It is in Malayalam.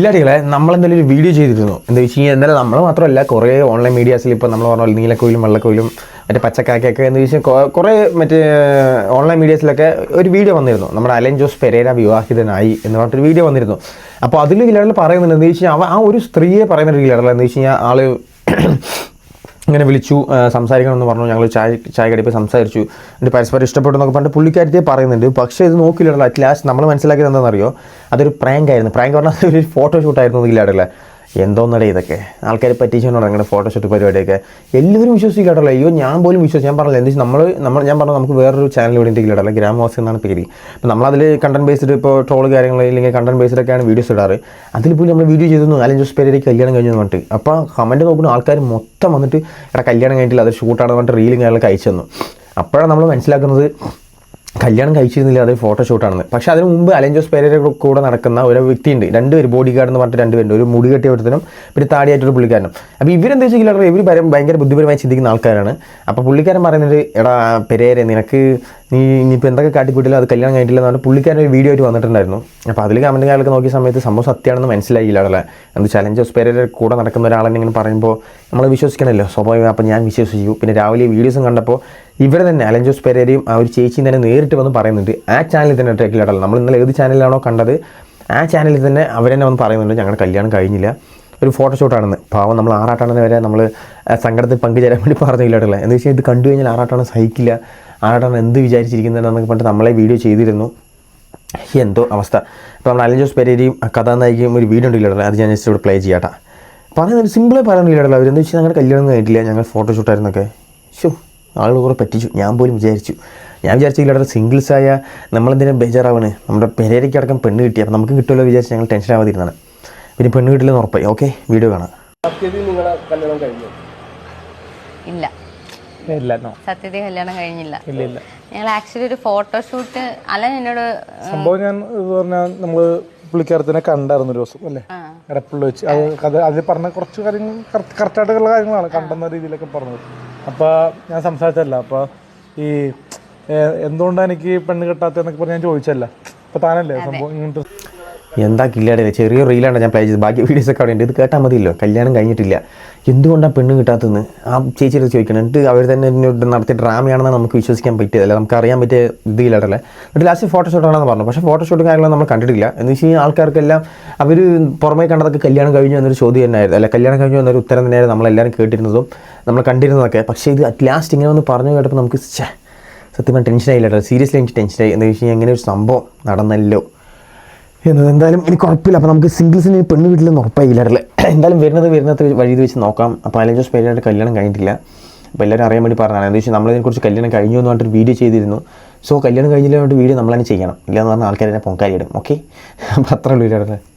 ഇല്ലാടികളെ നമ്മൾ എന്തായാലും ഒരു വീഡിയോ ചെയ്തിരുന്നു. എന്താ വെച്ച് കഴിഞ്ഞാൽ എന്തായാലും നമ്മൾ മാത്രമല്ല കുറേ ഓൺലൈൻ മീഡിയാസിൽ ഇപ്പോൾ നമ്മൾ പറഞ്ഞ നീലക്കോയിലും വെള്ളക്കോയിലും മറ്റേ പച്ചക്കാക്കയൊക്കെ എന്ന് വെച്ചാൽ കുറേ മറ്റേ ഓൺലൈൻ മീഡിയാസിലൊക്കെ ഒരു വീഡിയോ വന്നിരുന്നു. നമ്മുടെ അലൻ ജോസ് പെരേര വിവാഹിതനായി എന്ന് പറഞ്ഞിട്ടൊരു വീഡിയോ വന്നിരുന്നു. അപ്പോൾ അതിൽ ഗിലറിൽ പറയുന്നുണ്ട് എന്ന് വെച്ച് കഴിഞ്ഞാൽ ആ ഒരു സ്ത്രീയെ പറയുന്ന ഒരു ഗിലറിൽ എന്താ വെച്ച് കഴിഞ്ഞാൽ ആൾ ഇങ്ങനെ വിളിച്ചു സംസാരിക്കണമെന്ന് പറഞ്ഞു. ഞങ്ങൾ ചായ ചായ കടിപ്പോൾ സംസാരിച്ചു. എന്നിട്ട് പരസ്പരം ഇഷ്ടപ്പെട്ടു എന്നൊക്കെ പറഞ്ഞിട്ട് പറയുന്നുണ്ട്. പക്ഷേ ഇത് നോക്കില്ലല്ലോ അറ്റ് ലാസ്റ്റ് നമ്മൾ മനസ്സിലാക്കിയത് എന്താണെന്നറിയോ? അതൊരു പ്രാങ്ക് ആയിരുന്നു. പ്രാങ്ക് പറഞ്ഞാൽ ഒരു ഫോട്ടോ ഷൂട്ടായിരുന്നു ഇല്ലാടല്ലേ എന്തോന്നടേ ഇതൊക്കെ? ആൾക്കാരെ പറ്റിച്ചുകൊണ്ട് അങ്ങനെ ഫോട്ടോഷൂട്ട് പരിപാടിയൊക്കെ. എല്ലാവരും വിശ്വസിക്കാട്ടല്ലോ അയ്യോ ഞാൻ പോലും വിശ്വസിച്ച് ഞാൻ പറഞ്ഞില്ല എന്താ നമ്മൾ നമ്മൾ ഞാൻ പറഞ്ഞു നമുക്ക് വേറൊരു ചാനൽ ഇവിടെ ഇടല്ല ഗ്രാമവാസി എന്നാണ് പേര്. അപ്പോൾ നമ്മളതിൽ കണ്ടന്റ് ബേസ്ഡ് ഇപ്പോൾ ട്രോൾ കാര്യങ്ങൾ ഇല്ലെങ്കിൽ കണ്ടന്റ് ബേസ്ഡൊക്കെയാണ് വീഡിയോസ് ഇടാറ്. അതിൽ പോലും നമ്മൾ വീഡിയോ ചെയ്തു നാലഞ്ച് ദിവസം പേരേക്ക് കല്യാണം കഴിഞ്ഞു പറഞ്ഞിട്ട്. അപ്പോൾ കമന്റ് നോക്കുന്ന ആൾക്കാർ മൊത്തം വന്നിട്ട് ഇവിടെ കല്യാണം കഴിഞ്ഞിട്ടില്ല അത് ഷൂട്ടാണെന്ന് പറഞ്ഞിട്ട് റീലും കാര്യങ്ങളൊക്കെ അയച്ചു തന്നു. അപ്പോഴാണ് നമ്മൾ മനസ്സിലാക്കുന്നത് കല്യാണം കഴിച്ചിരുന്നില്ല അത് ഫോട്ടോഷൂട്ടാണെന്ന് പക്ഷേ അതിന് മുമ്പ് അലഞ്ചോസ് പേരയുടെ കൂടെ നടക്കുന്ന ഒരു വ്യക്തിയുണ്ട്. രണ്ടുപേര് ബോഡി ഗാർഡ് എന്ന് പറഞ്ഞിട്ട് രണ്ടുപേരുണ്ട് ഒരു മുടി കെട്ടിയ ഒരുത്തനും പിന്നെ താടിയായിട്ടൊരു പുള്ളിക്കാരനും. അപ്പോൾ ഇവരെന്താ വെച്ചാൽ ഇവർ ഭയങ്കര ബുദ്ധിപരമായി ചിന്തിക്കുന്ന ആൾക്കാരാണ്. അപ്പോൾ പുള്ളിക്കാരൻ പറയുന്നത് എടാ പെരേരെ നിനക്ക് നീ ഇനിയിപ്പോൾ എന്തൊക്കെ കാട്ടിക്കൂട്ടില്ല അത് കല്യാണം കഴിഞ്ഞിട്ടില്ല എന്ന് പറഞ്ഞാൽ പുള്ളിക്കാരൻ ഒരു വീഡിയോ ആയിട്ട് വന്നിട്ടുണ്ടായിരുന്നു. അപ്പോൾ അതിൽ കമന്റ് കാര്യങ്ങളൊക്കെ നോക്കിയ സമയത്ത് സംഭവം സത്യമാണെന്ന് മനസ്സിലായില്ല അല്ലേ എന്ത് ചലഞ്ച് പേരുടെ കൂടെ നടക്കുന്ന ഒരാളെന്നിങ്ങനെ പറയുമ്പോൾ നമ്മൾ വിശ്വസിക്കണമല്ലോ. സ്വാഭാവികം അപ്പോൾ ഞാൻ വിശ്വസിച്ചു. പിന്നെ രാവിലെ വീഡിയോസും കണ്ടപ്പോൾ ഇവരെ തന്നെ അലൻ ജോസ് പെരേരയും ആ ഒരു ചേച്ചിയും തന്നെ നേരിട്ട് വന്ന് പറയുന്നുണ്ട്. ആ ചാനലിൽ തന്നെ ട്രേക്കിലാടല്ല നമ്മൾ ഇന്നലെ ഏത് ചാനലിലാണോ കണ്ടത് ആ ചാനലിൽ തന്നെ അവർ അവരെന്നെ വന്ന് പറയുന്നുണ്ട് ഞങ്ങളുടെ കല്യാണം കഴിഞ്ഞില്ല. ഒരു ഫോട്ടോഷൂട്ടാണെന്ന് പാവം നമ്മൾ ആറാട്ടാണെന്ന് വരെ നമ്മൾ സങ്കടത്തിൽ പങ്കുചേരാൻ വേണ്ടി പറഞ്ഞില്ലാട്ടല്ല എന്ന് വെച്ചാൽ ഇത് കണ്ടു കഴിഞ്ഞാൽ ആറാട്ടാണ് സഹിക്കില്ല. ആറാട്ടാണ് എന്ത് വിചാരിച്ചിരിക്കുന്നതെന്നൊക്കെ പറഞ്ഞിട്ട് നമ്മളെ വീഡിയോ ചെയ്തിരുന്നു. എന്തോ അവസ്ഥ. അപ്പോൾ നമ്മൾ അലൻ ജോസ് പെരേരയും കഥാനായികയും ഒരു വീഡിയോ ഉണ്ടല്ലോ അത് ഞാൻ ജസ്റ്റ് ഇവിടെ പ്ലേ ചെയ്യാട്ടാ. പറയുന്നത് സിമ്പിളായി പറയുന്നില്ലല്ലോ അവരെന്ന് വെച്ചാൽ ഞങ്ങളുടെ കല്യാണം കഴിഞ്ഞിട്ടില്ല ഞങ്ങൾ ഫോട്ടോഷൂട്ടായിരുന്നൊക്കെ ശോ ആളുകൾ കുറേ പറ്റിച്ചു. ഞാൻ പോലും വിചാരിച്ചു. ഞാൻ വിചാരിച്ചു സിംഗിൾസ് ആയ നമ്മളെന്തിനും ബേജാറാവാണ്? നമ്മുടെ പെരേരയ്ക്ക് അടക്കം പെണ്ണ് കിട്ടി. അപ്പോൾ നമുക്ക് കിട്ടുമല്ലോ വിചാരിച്ച് ഞങ്ങൾ ടെൻഷൻ ആവാതിരുന്നാണ് പിന്നെ പെണ്ണ് കിട്ടില്ലെന്ന് ഉറപ്പായി. ഓക്കെ വീഡിയോ കാണാം. ഇല്ല. ഇല്ല നോ. സത്യത്തിൽ കല്യാണം കഴിഞ്ഞില്ല. ഇല്ല ഇല്ല. ഞങ്ങൾ ആക്ച്വലി ഒരു ഫോട്ടോഷൂട്ട് അല്ല എന്നോട് സംഭവം ഞാൻ പറഞ്ഞാൽ നമ്മൾ പുള്ളിക്കാരത്തിനെ കണ്ടായിരുന്നു ഒരു ദിവസം അല്ലേ? എടപ്പള്ളി വെച്ച്. അത് അത് അതിൽ പറഞ്ഞ കുറച്ച് കാര്യങ്ങൾ കറക്റ്റായിട്ടുള്ള കാര്യങ്ങളാണ് കണ്ടെന്ന രീതിയിലൊക്കെ പറഞ്ഞത്. അപ്പൊ ഞാൻ സംസാരിച്ചല്ല അപ്പോൾ ഈ എന്തുകൊണ്ടാണ് എനിക്ക് പെണ്ണ് കിട്ടാത്തതെന്നൊക്കെ പറഞ്ഞ് ഞാൻ ചോദിച്ചല്ല അപ്പോൾ താനല്ലേ സംഭവം ഇങ്ങനത്തെ എന്താ കില്ലാടെ ചെറിയ റീലാണ് ഞാൻ പ്ലേ ചെയ്തത്. ബാക്കി വീഡിയോസ് ഒക്കെ അവിടെ ഉണ്ട്. ഇത് കേട്ടാൽ മതിയല്ലോ. കല്യാണം കഴിഞ്ഞിട്ടില്ല. എന്തുകൊണ്ടാണ് പെണ്ണ് കിട്ടാത്തതെന്ന്? ആ ചേച്ചിയുടെ ചോദിക്കണം. എന്നിട്ട് അവർ തന്നെ നടത്തിയ ഡ്രാമയാണെന്ന് നമുക്ക് വിശ്വസിക്കാൻ പറ്റിയതല്ല നമുക്ക് അറിയാൻ പറ്റിയ ഇത് ഇല്ലാടല്ലേ എന്നിട്ട് ലാസ്റ്റ് ഫോട്ടോഷോട്ടാണെന്ന് പറഞ്ഞു. പക്ഷേ ഫോട്ടോഷോട്ട് കാര്യങ്ങളൊന്നും നമ്മൾ കണ്ടിട്ടില്ല. എന്ന് വെച്ച് കഴിഞ്ഞാൽ ആൾക്കാർക്കെല്ലാം അവർ പുറമേ കണ്ടതൊക്കെ കല്യാണം കഴിഞ്ഞു എന്നൊരു ചോദ്യം തന്നെയായിരുന്നു. അല്ല കല്യാണം കഴിഞ്ഞു എന്നൊരു ഉത്തരം തന്നെയായിരുന്നു നമ്മളെല്ലാവരും കേട്ടിരുന്നതും നമ്മൾ കണ്ടിരുന്നതൊക്കെ. പക്ഷേ ഇത് അറ്റ് ലാസ്റ്റ് ഇങ്ങനെ ഒന്ന് പറഞ്ഞു കേട്ടപ്പോൾ നമുക്ക് സത്യം ടെൻഷനായില്ല സീരിയസ്ലി എനിക്ക് ടെൻഷനായി എന്ന് വെച്ച് കഴിഞ്ഞാൽ ഇങ്ങനെ ഒരു സംഭവം നടന്നല്ലോ. എന്നത് എന്തായാലും എനിക്ക് ഉറപ്പില്ല. അപ്പോൾ നമുക്ക് സിംഗിൾസിന് പെണ്ണ് വീട്ടിലൊന്നും ഉറപ്പായില്ലേ. എന്തായാലും വരുന്നത് വരുന്നത് വഴി വെച്ച് നോക്കാം. അപ്പോൾ അലഞ്ചോസ് പേരായിട്ട് കല്യാണം കഴിഞ്ഞിട്ടില്ല. അപ്പോൾ എല്ലാവരും അറിയാൻ വേണ്ടി പറഞ്ഞതാണ്. എന്താ വെച്ചാൽ നമ്മളതിനെക്കുറിച്ച് കല്യാണം കഴിഞ്ഞു എന്ന് പറഞ്ഞിട്ട് വീഡിയോ ചെയ്തിരുന്നു. സോ കല്യാണം കഴിഞ്ഞില്ല വീഡിയോ നമ്മൾ ചെയ്യണം. ഇല്ലയെന്ന് പറഞ്ഞാൽ ആൾക്കാർ പൊങ്കാലിയിടും. ഓക്കെ അപ്പോൾ അത്ര ഉള്ളൂ